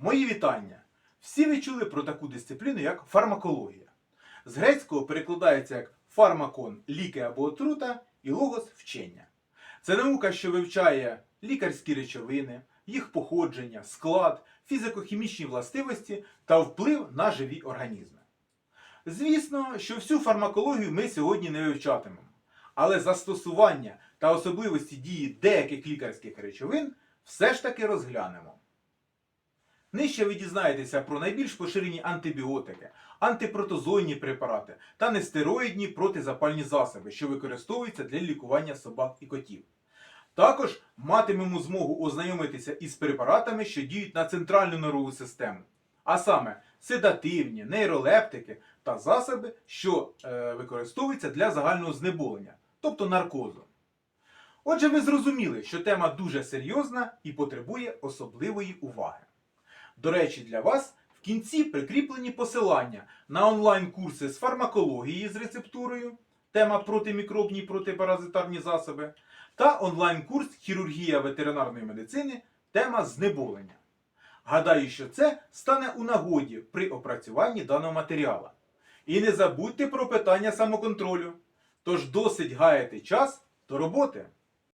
Мої вітання! Всі ви чули про таку дисципліну, як фармакологія. З грецького перекладається як фармакон ліки або отрута і логос вчення. Це наука, що вивчає лікарські речовини, їх походження, склад, фізико-хімічні властивості та вплив на живі організми. Звісно, що всю фармакологію ми сьогодні не вивчатимемо, але застосування та особливості дії деяких лікарських речовин все ж таки розглянемо. Нижче ви дізнаєтеся про найбільш поширені антибіотики, антипротозойні препарати та нестероїдні протизапальні засоби, що використовуються для лікування собак і котів. Також матимемо змогу ознайомитися із препаратами, що діють на центральну нервову систему, а саме седативні, нейролептики та засоби, що е, використовуються для загального знеболення, тобто наркозу. Отже, ви зрозуміли, що тема дуже серйозна і потребує особливої уваги. До речі, для вас в кінці прикріплені посилання на онлайн-курси з фармакології з рецептурою, тема протимікробні і протипаразитарні засоби, та онлайн-курс хірургія ветеринарної медицини, тема знеболення. Гадаю, що це стане у нагоді при опрацюванні даного матеріалу. І не забудьте про питання самоконтролю. Тож досить гаяти час до роботи.